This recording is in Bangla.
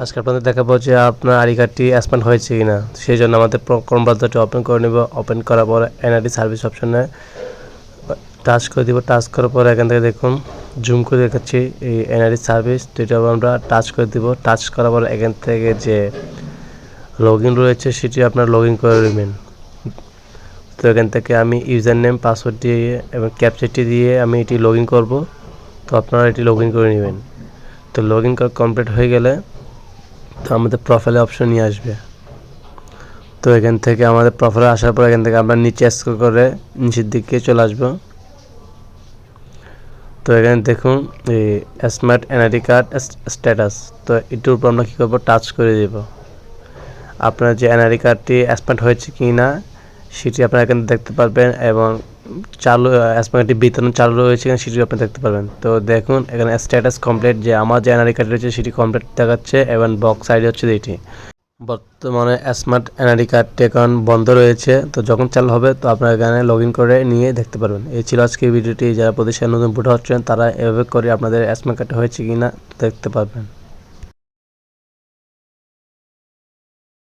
আজকে আপনাদের দেখাবো যে আপনার আইডি কার্ডটি অ্যাসপেন্ড হয়েছে কিনা। সেই জন্য আমাদের ক্রোম ব্রাউজারটি ওপেন করে নেব। ওপেন করার পর এনআইডি সার্ভিস অপশনে টাচ করে দিব। টাচ করার পর এখান থেকে দেখুন জুম করে দেখাচ্ছি এই এনআইডি সার্ভিস এটা আমরা টাচ করে দিব। টাচ করার পর এখান থেকে যে লগ ইন রয়েছে, সেটি আপনার লগ ইন করে নেবেন। তো এখান থেকে আমি ইউজার নেম পাসওয়ার্ড দিয়ে এবং ক্যাপচারটি দিয়ে আমি এটি লগ ইন করব। তো আপনারা এটি লগ ইন করে নেবেন। তো লগ ইন কমপ্লিট হয়ে গেলে তো আমাদের প্রোফাইলে অপশন নিয়ে আসবে। তো এখান থেকে আমাদের প্রোফাইলে আসার পর এখান থেকে আমরা নিচে স্ক্রল করে নিচের দিকে চলে আসব। তো এখানে দেখুন এই স্মার্ট এনআইডি কার্ড স্ট্যাটাস তো এটির উপর আমরা কী করব? টাচ করে দেব। আপনার যে এনআইডি কার্ডটি স্মার্ট হয়েছে কি না সেটি আপনারা এখানে দেখতে পারবেন এবং চালু স্মার্টটি বিতরণ চালু রয়েছে কিনা সেটি আপনি দেখতে পারবেন। তো দেখুন, এখানে স্ট্যাটাস কমপ্লিট যে আমার যে এনআইডি কার্ড রয়েছে, সেটি কমপ্লিট দেখাচ্ছে, এবং বক্স সাইডে হচ্ছে এটি বর্তমানে স্মার্ট এনআইডি কার্ডটি এখন বন্ধ রয়েছে, তো যখন চালু হবে, তো আপনারা এখানে লগ করে নিয়ে দেখতে পারবেন। এই ছিল আজকে ভিডিওটি যারা প্রতিষ্ঠান নতুন ভোটার হচ্ছেন, তারা এভাবে করে আপনাদের স্মার্ট কার্ড হয়েছে কি না দেখতে পারবেন।